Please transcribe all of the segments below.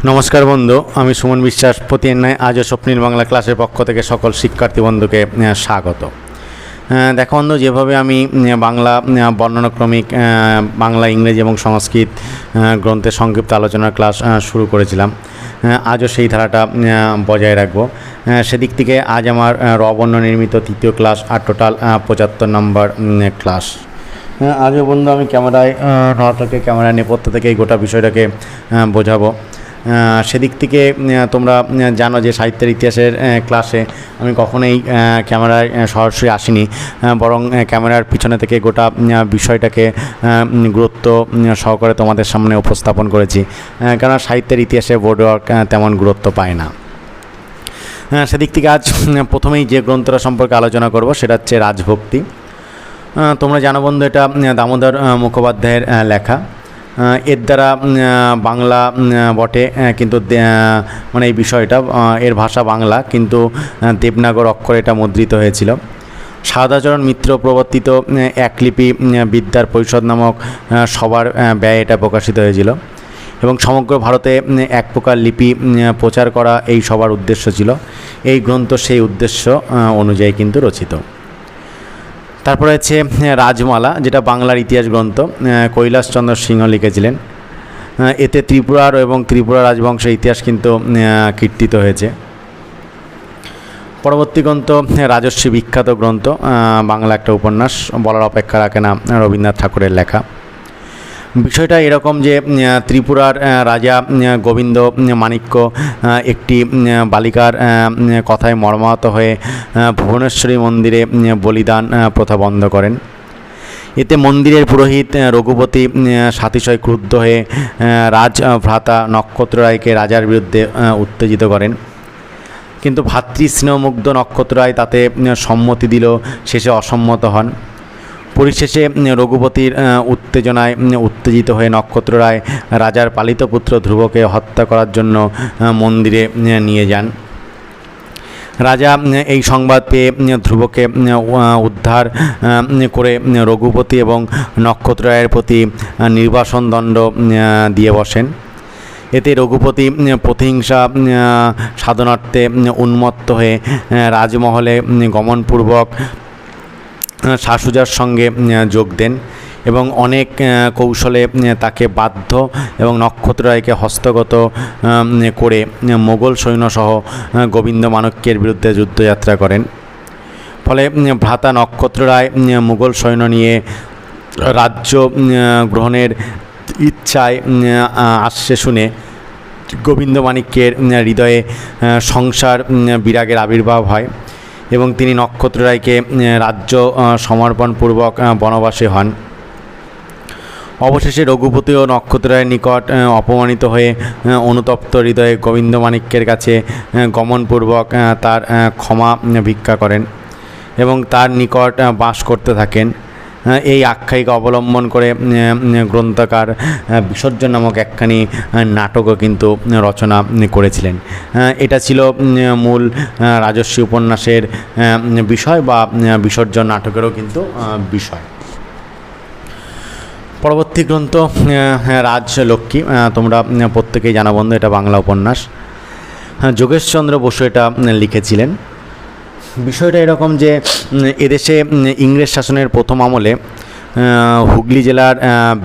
নমস্কার বন্ধু, আমি সুমন বিশ্বাস। প্রতিদিন নয় আজও স্বপ্নীল বাংলা ক্লাসের পক্ষ থেকে সকল শিক্ষার্থী বন্ধুকে স্বাগত। দেখো বন্ধু, যেভাবে আমি বাংলা বর্ণনাক্রমিক বাংলা, ইংরেজি এবং সংস্কৃত গ্রন্থের সংক্ষিপ্ত আলোচনার ক্লাস শুরু করেছিলাম আজও সেই ধারাটা বজায় রাখব। সেদিক থেকে আজ আমার রবর্ণ নির্মিত তৃতীয় ক্লাস, আর টোটাল পঁচাত্তর নম্বর ক্লাস। আজও বন্ধু, আমি ক্যামেরায় নটাকে ক্যামেরার নেপথ্য থেকে এই গোটা বিষয়টাকে বোঝাবো। সেদিক থেকে তোমরা জানো যে সাহিত্যের ইতিহাসের ক্লাসে আমি কখনোই ক্যামেরায় সরাসরি আসিনি। বরং ক্যামেরার পিছনে থেকে গোটা বিষয়টাকে গুরুত্ব সহকারে তোমাদের সামনে উপস্থাপন করেছি। কেননা সাহিত্যের ইতিহাসে বোর্ড ওয়ার্ক তেমন গুরুত্ব পায় না। সেদিক থেকে আজ প্রথমেই যে গ্রন্থটা সম্পর্কে আলোচনা করব, সেটা হচ্ছে রাজভক্তি। তোমরা জানো বন্ধু, এটা দামোদর মুখোপাধ্যায়ের লেখা। এর দ্বারা বাংলা বটে কিন্তু মানে এই বিষয়টা এর ভাষা বাংলা কিন্তু দেবনাগর অক্ষরে এটা মুদ্রিত হয়েছিল। সাদাচরণ মিত্র প্রবর্তিত উম, এক লিপি বিদ্যার পরিষদ নামক সবার ব্যয় এটা প্রকাশিত হয়েছিল। এবং সমগ্র ভারতে এক প্রকার লিপি প্রচার করা এই সবার উদ্দেশ্য ছিল। এই গ্রন্থ সেই উদ্দেশ্য অনুযায়ী কিন্তু রচিত। তারপরে হচ্ছে রাজমালা, যেটা বাংলার ইতিহাস গ্রন্থ কৈলাসচন্দ্র সিংহ লিখেছিলেন। এতে ত্রিপুরার এবং ত্রিপুরা রাজবংশের ইতিহাস কিন্তু কীর্তিত হয়েছে। পরবর্তী গ্রন্থ রাজস্বী বিখ্যাত গ্রন্থ বাংলা একটা উপন্যাস, বলার অপেক্ষা রাখে না রবীন্দ্রনাথ ঠাকুরের লেখা। বিষয়টা এরকম যে ত্রিপুরার রাজা গোবিন্দ মাণিক্য একটি বালিকার কথায় মর্মাহত হয়ে ভুবনেশ্বরী মন্দিরে বলিদান প্রথা বন্ধ করেন। এতে মন্দিরের পুরোহিত রঘুপতি সাতিশয় ক্রুদ্ধ হয়ে আহ, রাজ ভ্রাতা নক্ষত্র রায়কে রাজার বিরুদ্ধে উত্তেজিত করেন। কিন্তু ভাতৃস্নেহমুগ্ধ নক্ষত্র রায় তাতে সম্মতি দিল শেষে অসম্মত হন। পরিশেষে রঘুপতির উত্তেজনায় উত্তেজিত হয়ে নক্ষত্র রায়, রাজার পালিত পুত্র ধ্রুবকে হত্যা করার জন্য মন্দিরে নিয়ে যান। রাজা এই সংবাদ পেয়ে ধ্রুবকে উদ্ধার করে রঘুপতি এবং নক্ষত্র রায়ের প্রতি নির্বাসন দণ্ড দিয়ে বসেন। এতে রঘুপতি প্রতিহিংসা সাধনার্থে উন্মত্ত হয়ে রাজমহলে গমনপূর্বক শাসুজার সঙ্গে যোগ দেন এবং অনেক কৌশলে তাকে বাধ্য এবং নক্ষত্র রায়কে হস্তগত করে মোগল সৈন্যসহ গোবিন্দ মাণক্যের বিরুদ্ধে যুদ্ধযাত্রা করেন। ফলে ভ্রাতা নক্ষত্র রায় মুঘল সৈন্য নিয়ে রাজ্য গ্রহণের ইচ্ছায় আসছে শুনে গোবিন্দ মাণিক্যের হৃদয়ে সংসার বিরাগের আবির্ভাব হয়। এবং তিনি নক্ষত্র রায়কে রাজ্য সমর্পণপূর্বক বনবাসে হন। অবশেষে রঘুপতি ও নক্ষত্র রায়ের নিকট অপমানিত হয়ে অনুতপ্ত হৃদয়ে গোবিন্দ মাণিক্যের কাছে গমনপূর্বক তার ক্ষমা ভিক্ষা করেন এবং তার নিকট বাস করতে থাকেন। এই আখ্যায়িকা অবলম্বন করে গ্রন্থকার বিসর্জন নামক একখানি নাটকও কিন্তু রচনা করেছিলেন। এটা ছিল মূল রাজস্বী উপন্যাসের বিষয় বা বিসর্জন নাটকেরও কিন্তু বিষয়। পরবর্তী গ্রন্থ রাজলক্ষ্মী তোমরা প্রত্যেকেই জানা বন্ধু এটা বাংলা উপন্যাস। হ্যাঁ, যোগেশচন্দ্র বসু এটা লিখেছিলেন। বিষয়টা এরকম যে এদেশে ইংরেজ শাসনের প্রথম আমলে হুগলি জেলার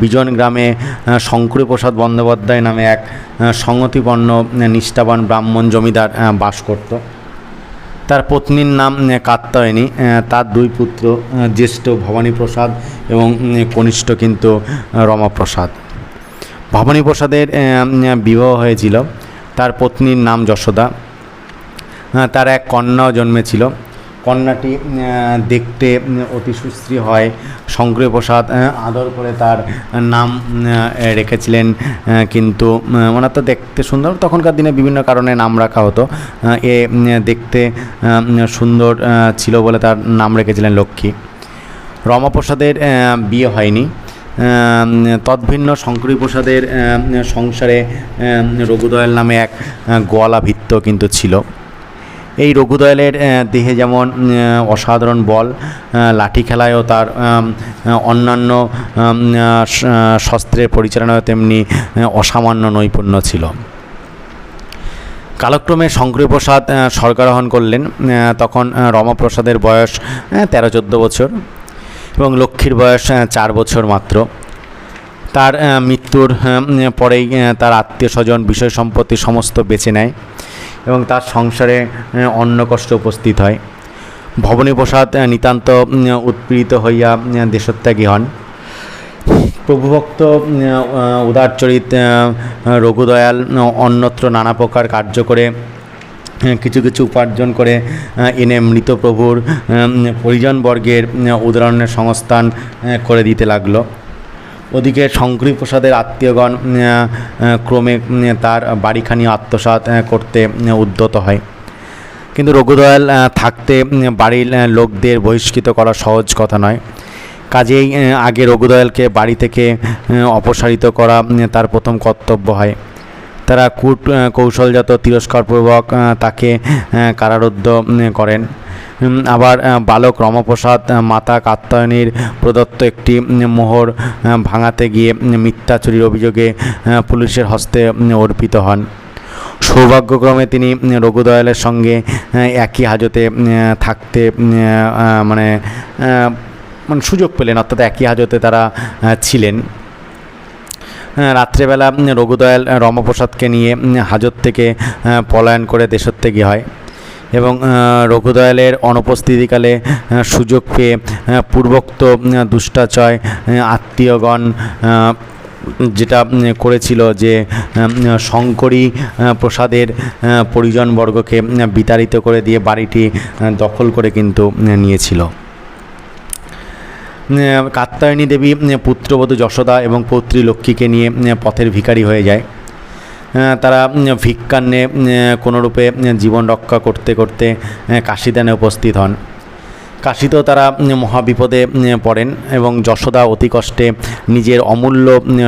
বিজন গ্রামে শঙ্করপ্রসাদ বন্দ্যোপাধ্যায় নামে এক সংগতিপন্ন নিষ্ঠাবান ব্রাহ্মণ জমিদার বাস করত। তার পত্নীর নাম আহ, তার দুই পুত্র জ্যেষ্ঠ ভবানী প্রসাদ এবং কনিষ্ঠ কিন্তু রমাপ্রসাদ। ভবানী প্রসাদের বিবাহ হয়েছিল। তার পত্নীর নাম যশোদা। তার এক কন্যাও জন্মেছিল। কন্যাটি দেখতে অতি সুশ্রী হয়। শঙ্করী প্রসাদ আদর করে তার নাম রেখেছিলেন কিন্তু ওনার তো দেখতে সুন্দর। তখনকার দিনে বিভিন্ন কারণে নাম রাখা হতো। এ দেখতে সুন্দর ছিল বলে তার নাম রেখেছিলেন লক্ষ্মী। রমাপ্রসাদের বিয়ে হয়নি। তদ্ভিন্ন শঙ্করী প্রসাদের সংসারে রঘুদয়াল নামে এক গোয়ালা ভিত্ত কিন্তু ছিল। এই রঘুদয়ালের দেহে যেমন অসাধারণ বল লাঠি খেলায়ও তার অন্যান্য শস্ত্রের পরিচালনায় তেমনি অসামান্য নৈপুণ্য ছিল। কালক্রমে শঙ্করপ্রসাদ স্বর্গারোহণ করলেন তখন রমাপ্রসাদের বয়স তেরো চোদ্দ বছর এবং লক্ষ্মীর বয়স চার বছর মাত্র। তার মৃত্যুর পরেই তার আত্মীয় স্বজন বিষয় সম্পত্তি সমস্ত বেছে নেয়। এবং তার সংসারে অন্ন কষ্ট উপস্থিত হয়। ভবনী প্রসাদ নিতান্ত উৎপীড়িত হইয়া দেশত্যাগী হন। প্রভুভক্ত উদারচরিত রঘুদয়াল অন্যত্র নানা প্রকার কার্য করে কিছু কিছু উপার্জন করে এনে মৃত প্রভুর পরিজনবর্গের উদাহরণের সংস্থান করে দিতে লাগল। ওদিকে শঙ্করী প্রসাদের আত্মীয়গণ ক্রমে তার বাড়িখানি আত্মসাৎ আহ, করতে উদ্যত হয়। কিন্তু রঘুদয়াল থাকতে বাড়ির লোকদের বহিষ্কৃত করা সহজ কথা নয়। কাজেই আগে রঘুদয়ালকে বাড়ি থেকে অপসারিত করা তার প্রথম কর্তব্য হয়। তারা কূট কৌশলজাত তিরস্কারপূর্বক তাকে কারারুদ্ধ করেন। আবার বালক রমপ্রসাদ মাতা কাত্যায়নীর প্রদত্ত একটি মোহর ভাঙাতে গিয়ে মিথ্যা চুরির অভিযোগে পুলিশের হস্তে অর্পিত হন। সৌভাগ্যক্রমে তিনি রঘুদয়ালের সঙ্গে একই হাজতে থাকতে মানে মানে সুযোগ পেলেন, অর্থাৎ একই হাজতে তারা ছিলেন। রাত্রেবেলা রঘুদয়াল রমপ্রসাদকে নিয়ে হাজত থেকে পলায়ন করে দেশত্যাগী হয়। এবং রঘুদয়ালের অনুপস্থিতিকালে সুযোগ পেয়ে পূর্বোক্ত দুষ্টাচয় আত্মীয়গণ যেটা করেছিল যে শঙ্করী প্রসাদের পরিজনবর্গকে বিতাড়িত করে দিয়ে বাড়িটি দখল করে কিন্তু নিয়েছিল। উম, কাত্যায়নী দেবী পুত্রবধূ যশোদা এবং পৌত্রী লক্ষ্মীকে নিয়ে পথের ভিখারি হয়ে যায়। তারা উম, ভিক্ষান্নে কোনোরূপে জীবন রক্ষা করতে করতে কাশিদানে উপস্থিত হন। কাশীতেও তারা মহাবিপদে পড়েন এবং যশোদা অতি কষ্টে নিজের অমূল্য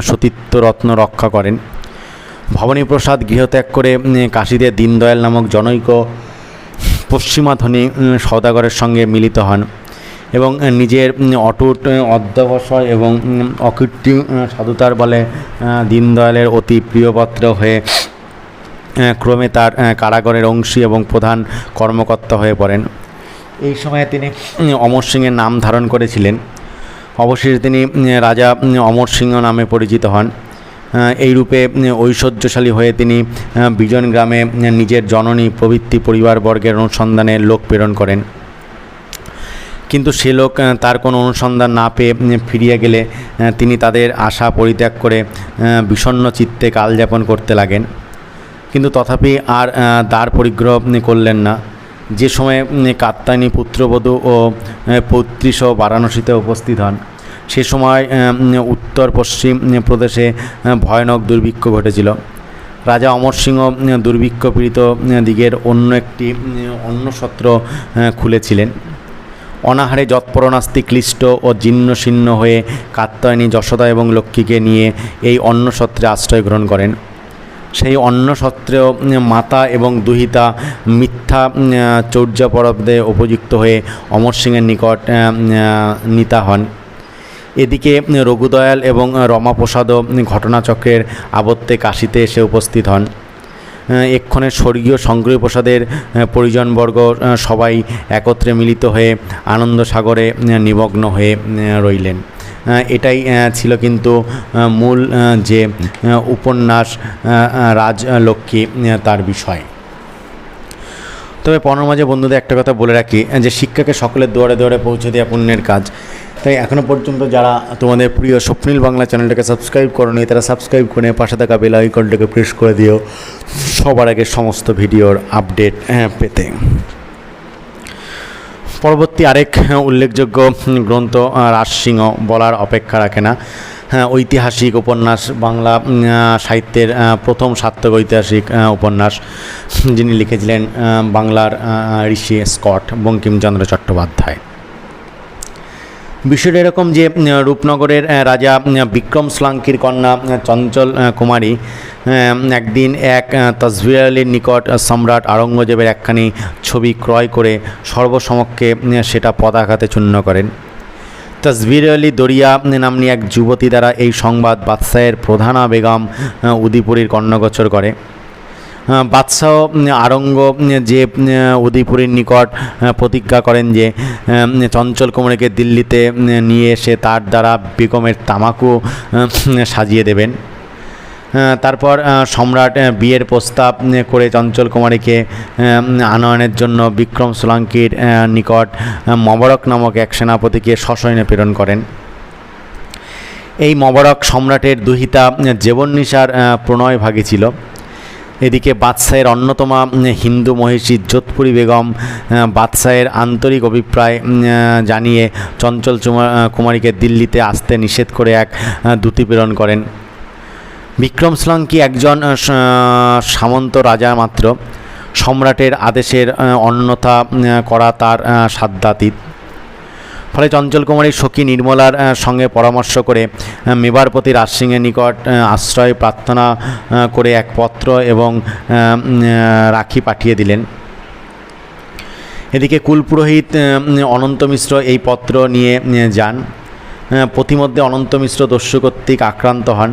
সতীত্ব রত্ন রক্ষা করেন। ভবানীপ্রসাদ গৃহত্যাগ করে কাশীতে দীনদয়াল নামক জনৈক পশ্চিমা ধনী উম, সওদাগরের সঙ্গে মিলিত হন। এবং নিজের অটুট অধ্যবসায় এবং অকৃত্রিম সাধুতার বলে দীনদয়ালের অতি প্রিয়পাত্র হয়ে ক্রমে তার কারাগারের অংশী এবং প্রধান কর্মকর্তা হয়ে পড়েন। এই সময়ে তিনি অমর সিংয়ের নাম ধারণ করেছিলেন। অবশেষে তিনি রাজা অমর সিংহ নামে পরিচিত হন। এই রূপে ঐশ্বর্যশালী হয়ে তিনি বিজন গ্রামে নিজের জননী প্রভৃতি পরিবারবর্গের অনুসন্ধানে লোক প্রেরণ করেন। কিন্তু সে লোক তার কোনো অনুসন্ধান না পেয়ে ফিরিয়ে গেলে তিনি তাদের আশা পরিত্যাগ করে আহ, বিষণ্ণ চিত্তে কালযাপন করতে লাগেন। কিন্তু তথাপি আর দ্বার পরিগ্রহ করলেন না। যে সময়ে উম, কাত্যায়নী পুত্রবধূ ও আহ, পৌত্রী সহ বারাণসীতে উপস্থিত হন সে সময় উত্তর পশ্চিম প্রদেশে ভয়ানক দুর্ভিক্ষ ঘটেছিল। রাজা অমর সিংহ দুর্ভিক্ষ পীড়িত দিগের অন্য একটি অন্য সত্র খুলেছিলেন। অনাহারে যৎপরণাস্তি ক্লিষ্ট ও জীর্ণ শীর্ণ হয়ে কাত্যায়নী যশোদা এবং লক্ষ্মীকে নিয়ে এই অন্নসত্রে আশ্রয় গ্রহণ করেন। সেই অন্নসত্রেও মাতা এবং দুহিতা মিথ্যা চৌর্যাপরাধে উপযুক্ত হয়ে অমর সিংয়ের নিকট নিতা হন। এদিকে রঘুদয়াল এবং রমাপ্রসাদও ঘটনাচক্রের আবত্তে কাশীতে এসে উপস্থিত হন। আহ, এক্ষণে স্বর্গীয় শঙ্করী প্রসাদের পরিজনবর্গ সবাই একত্রে মিলিত হয়ে আনন্দ সাগরে নিমগ্ন হয়ে রইলেন। এটাই ছিল কিন্তু মূল যে উপন্যাস রাজলক্ষ্মী তার বিষয়। তবে পনেরো মাঝে বন্ধুদের একটা কথা বলে রাখি যে শিক্ষাকে সকলের দুয়ারে দুয়ারে পৌঁছে দেওয়া পুণ্যের কাজ। তাই এখনও পর্যন্ত যারা তোমাদের প্রিয় স্বপ্নীল বাংলা চ্যানেলটাকে সাবস্ক্রাইব করনি তারা সাবস্ক্রাইব করে পাশে থাকা বেল আইকনটাকে প্রেস করে দিও। সবার আগে সমস্ত ভিডিওর আপডেট হ্যাঁ, পেতে। পরবর্তী আরেক হ্যাঁ, উল্লেখযোগ্য গ্রন্থ রাজসিংহ বলার অপেক্ষা রাখে না। হ্যাঁ ঐতিহাসিক উপন্যাস বাংলা সাহিত্যের প্রথম সার্থক ঐতিহাসিক উপন্যাস। যিনি লিখেছিলেন বাংলার ঋষি স্কট বঙ্কিমচন্দ্র চট্টোপাধ্যায়। বিষয়টা এরকম যে রূপনগরের রাজা বিক্রম শ্লাঙ্কির কন্যা চঞ্চল কুমারী একদিন এক আহ, তসবির আলীর নিকট সম্রাট আওরঙ্গজেবের একখানি ছবি ক্রয় করে সর্বসমক্ষে সেটা পদাঘাতে চূর্ণ করেন। তসবির আলী দরিয়া নামনি এক যুবতী দ্বারা এই সংবাদ বাদশাহের প্রধানা বেগম উদিপুরীর কর্ণগোচর করে। বাদশাহ উম, আরঙ্গ যে উদয়পুরের নিকট প্রতিজ্ঞা করেন যে চঞ্চল কুমারীকে দিল্লিতে নিয়ে এসে তার দ্বারা বেগমের তামাকু সাজিয়ে দেবেন। তারপর সম্রাট বিয়ের প্রস্তাব করে চঞ্চল কুমারীকে আনয়নের জন্য বিক্রম সোলাঙ্কির নিকট মবরক নামক এক সেনাপতিকে সসৈন্যে প্রেরণ করেন। এই মবরক সম্রাটের দুহিতা জীবননিশার প্রণয় ভাগে ছিল। এদিকে বাদশাহের অন্যতমা হিন্দু মহিষী যোধপুরী বেগম বাদশাহের আন্তরিক অভিপ্রায় জানিয়ে চঞ্চল কুমারীকে দিল্লিতে আসতে নিষেধ করে এক দূতি প্রেরণ করেন। বিক্রম সোলাঙ্কি একজন সামন্ত রাজা মাত্র। সম্রাটের আদেশের অন্যথা করা তার সাধ্যাতীত। ফলে চঞ্চল কুমারী, সখী নির্মলার সঙ্গে পরামর্শ করে মেবারপতি রাজসিংহের নিকট আশ্রয় প্রার্থনা করে এক পত্র এবং রাখি পাঠিয়ে দিলেন। এদিকে কুলপুরোহিত অনন্ত মিশ্র এই পত্র নিয়ে যান। পথিমধ্যে অনন্ত মিশ্র দস্যু কর্তৃক আক্রান্ত হন।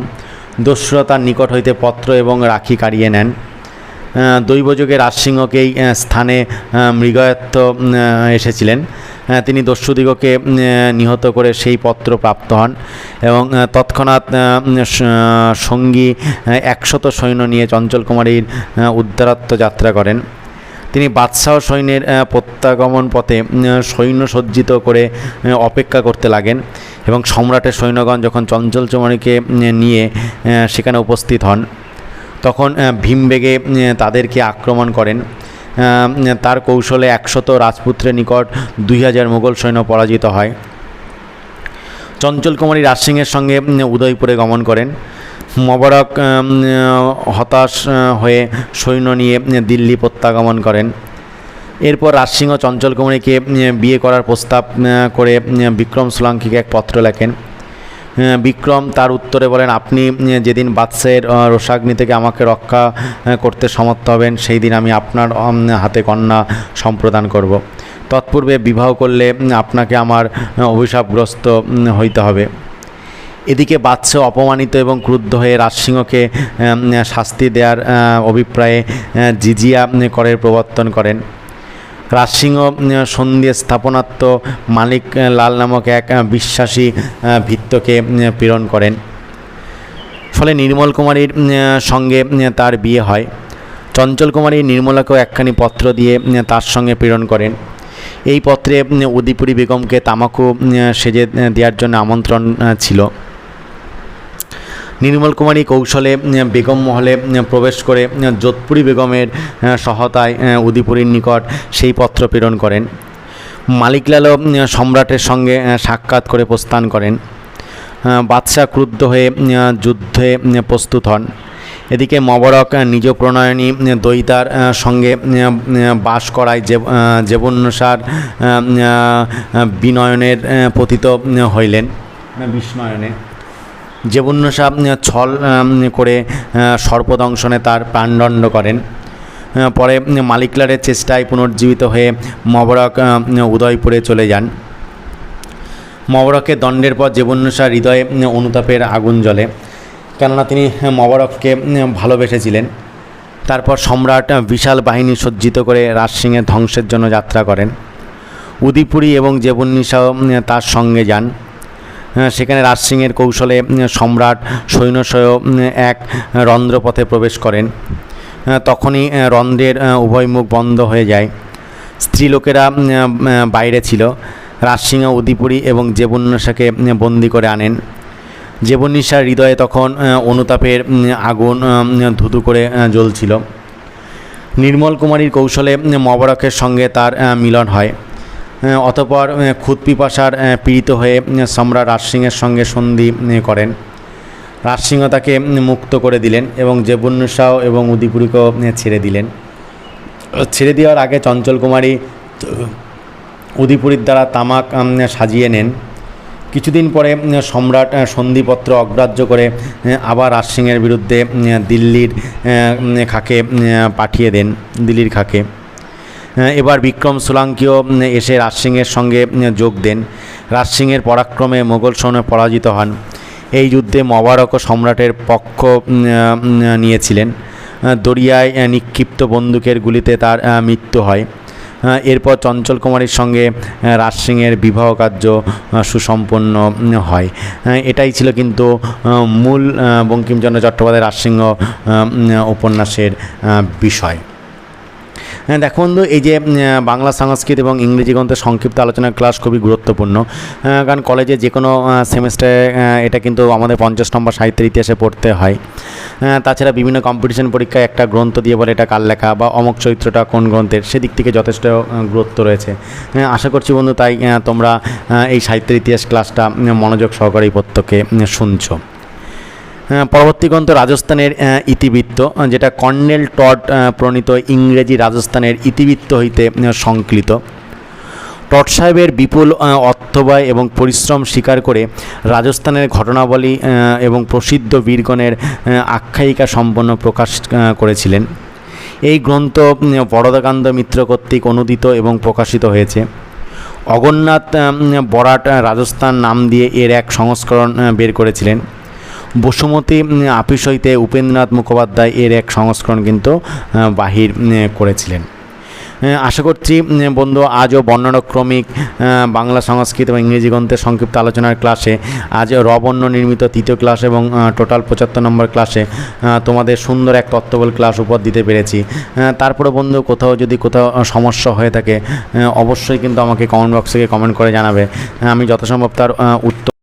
দস্যুরা তার নিকট হইতে পত্র এবং রাখি কাড়িয়ে নেন। দৈবযোগে রাজসিংহকে এই স্থানে মৃগয়ত্ব এসেছিলেন। তিনি দস্যুদিগকে নিহত করে সেই পত্র প্রাপ্ত হন এবং তৎক্ষণাৎ সঙ্গী একশত সৈন্য নিয়ে চঞ্চল কুমারীর উদ্ধারাত্ম যাত্রা করেন। তিনি বাদশাহ সৈন্যের প্রত্যাগমন পথে সৈন্য সজ্জিত করে অপেক্ষা করতে লাগেন এবং সম্রাটের সৈন্যগণ যখন চঞ্চল কুমারীকে উম, নিয়ে সেখানে উপস্থিত হন। তখন ভীমবেগে তাদেরকে আক্রমণ করেন। তার কৌশলে একশত রাজপুত্রের নিকট দুই হাজার মুঘল সৈন্য পরাজিত হয়। চঞ্চল কুমারী রাজসিংহের সঙ্গে উদয়পুরে গমন করেন। মবরক হতাশ হয়ে সৈন্য নিয়ে দিল্লি প্রত্যাগমন করেন। এরপর রাজসিংহ চঞ্চল কুমারীকে বিয়ে করার প্রস্তাব করে বিক্রম সোলাঙ্কিকে এক পত্র লেখেন। বিক্রম তার উত্তরে বলেন আপনি যেদিন বাদশাহের আহ, রোষাগ্নি থেকে আমাকে রক্ষা করতে সমর্থ হবেন সেই দিন আমি আপনার হাতে কন্যা সম্প্রদান করব। তৎপূর্বে বিবাহ করলে আপনাকে আমার অভিশাপগ্রস্ত হইতে হবে। এদিকে বাদশাহ অপমানিত এবং ক্রুদ্ধ হয়ে রাজসিংহকে শাস্তি দেওয়ার অভিপ্রায়ে জিজিয়া করের প্রবর্তন করেন। রাজসিংহ উম, সন্ধি স্থাপনাত্ম মালিক লাল নামক এক বিশ্বাসী আহ, ভৃত্যকে প্রেরণ করেন। ফলে নির্মল কুমারীর সঙ্গে তার বিয়ে হয়। চঞ্চল কুমারী নির্মলাকেও একখানি পত্র দিয়ে তার সঙ্গে প্রেরণ করেন। এই পত্রে উদিপুরী বেগমকে তামাকু সেজে দেওয়ার জন্য আমন্ত্রণ ছিল। নির্মল কুমারী কৌশলে বেগম মহলে প্রবেশ করে যোধপুরী বেগমের আহ, সহায়তায় উদিপুরীর নিকট সেই পত্র প্রেরণ করেন। মালিকলালও সম্রাটের সঙ্গে সাক্ষাৎ করে প্রস্থান করেন। বাদশাহ ক্রুদ্ধ হয়ে যুদ্ধে প্রস্তুত হন। এদিকে মবরক নিজ প্রণয়নী দৈতার সঙ্গে বাস করায় যে জীবন্যাসার বিনয়নের পতিত হইলেন। বিস্ময়নে জীবন্যাসা ছল করে সর্পদংশনে তার প্রাণদণ্ড করেন। পরে মালিকলারের চেষ্টায় পুনর্জীবিত হয়ে মবরক উদয়পুরে চলে যান। মবরকের দণ্ডের পর জীবন্যাসা হৃদয়ে অনুতাপের আগুন জ্বলে। কেননা তিনি মবরককে ভালোবেসেছিলেন। তারপর সম্রাট বিশাল বাহিনী সজ্জিত করে রাজসিংহের ধ্বংসের জন্য যাত্রা করেন। উদিপুরী এবং জেবুন্নিসাও তার সঙ্গে যান। সেখানে রাজসিংহের কৌশলে সম্রাট সৈন্যসহ এক রন্ধ্রপথে প্রবেশ করেন। তখনই রন্ধ্রের উভয় মুখ বন্ধ হয়ে যায়। স্ত্রীলোকেরা বাইরে ছিল। রাজসিংহ উদিপুরী এবং জেবুন্নেশাকে বন্দি করে আনেন। জেবুন্নিশার হৃদয়ে তখন অনুতাপের আগুন ধুধু করে জ্বলছিল। নির্মল কুমারীর কৌশলে মবরকের সঙ্গে তার মিলন হয়। অতঃপর আহ, ক্ষুৎপিপাসার পীড়িত হয়ে সম্রাট রাজসিংহের সঙ্গে সন্ধি করেন। রাজসিংহ তাকে মুক্ত করে দিলেন এবং জেবুন্নসাও এবং উদিপুরীকেও ছেড়ে দিলেন। ছেড়ে দেওয়ার আগে চঞ্চল কুমারী উদিপুরীর দ্বারা তামাক সাজিয়ে নেন। কিছুদিন পরে সম্রাট সন্ধিপত্র অগ্রাহ্য করে আবার রাজসিংহের বিরুদ্ধে দিল্লির খাকে পাঠিয়ে দেন দিল্লির খাকে। এবার বিক্রম সোলাঙ্কিও এসে রাজসিংহের সঙ্গে যোগ দেন। রাজসিংহের পরাক্রমে মোগল সৈন্য পরাজিত হন। এই যুদ্ধে মবারক সম্রাটের পক্ষ নিয়েছিলেন। দরিয়ায় নিক্ষিপ্ত বন্দুকের গুলিতে তার মৃত্যু হয়। এরপর চঞ্চল কুমারীর সঙ্গে আহ, রাজ বিবাহ কার্য সুসম্পন্ন হয়। এটাই ছিল কিন্তু মূল বঙ্কিমচন্দ্র চট্টোপাধ্যায় রাজসিংহ উপন্যাসের বিষয়। হ্যাঁ দেখো বন্ধু এই যে বাংলা সংস্কৃত এবং ইংরেজি গ্রন্থের সংক্ষিপ্ত আলোচনার ক্লাস খুবই গুরুত্বপূর্ণ। কারণ কলেজে যে কোনো সেমেস্টারে এটা কিন্তু আমাদের পঞ্চাশ নম্বর সাহিত্যের ইতিহাসে পড়তে হয়। তাছাড়া বিভিন্ন কম্পিটিশন পরীক্ষায় একটা গ্রন্থ দিয়ে বলে এটা কার লেখা বা অমক চরিত্রটা কোন গ্রন্থের সেদিক থেকে যথেষ্ট গুরুত্ব রয়েছে। হ্যাঁ, আশা করছি বন্ধু তাই তোমরা এই সাহিত্যের ইতিহাস ক্লাসটা মনোযোগ সহকারে প্রত্যেকে শুনছো। পরবর্তী গ্রন্থ রাজস্থানের ইতিবৃত্ত যেটা কর্নেল টট প্রণীত ইংরেজি রাজস্থানের ইতিবৃত্ত হইতে সংকলিত। টট সাহেবের বিপুল অর্থব্যয় এবং পরিশ্রম স্বীকার করে রাজস্থানের ঘটনাবলী এবং প্রসিদ্ধ বীরগণের আখ্যায়িকা সম্পন্ন প্রকাশ করেছিলেন। এই গ্রন্থ বরদাকান্ত মিত্র কর্তৃক অনুদিত এবং প্রকাশিত হয়েছে। অগন্নাথ বরাট রাজস্থান নাম দিয়ে এর এক সংস্করণ বের করেছিলেন। বসুমতী আপিস হইতে উপেন্দ্রনাথ মুখোপাধ্যায় এর এক সংস্করণ কিন্তু বাহির করেছিলেন। আশা করছি বন্ধু আজও বর্ণনাক্রমিক বাংলা সংস্কৃত এবং ইংরেজি গ্রন্থের সংক্ষিপ্ত আলোচনার ক্লাসে, আজ রবর্ণ নির্মিত তৃতীয় ক্লাস এবং টোটাল পঁচাত্তর নম্বর ক্লাসে তোমাদের সুন্দর এক তত্ত্ববল ক্লাস উপর দিতে পেরেছি। তারপরে বন্ধু, কোথাও যদি কোথাও সমস্যা হয়ে থাকে অবশ্যই কিন্তু আমাকে কমেন্ট বক্সে কমেন্ট করে জানাবে। আমি যথাসম্ভব তার উত্তর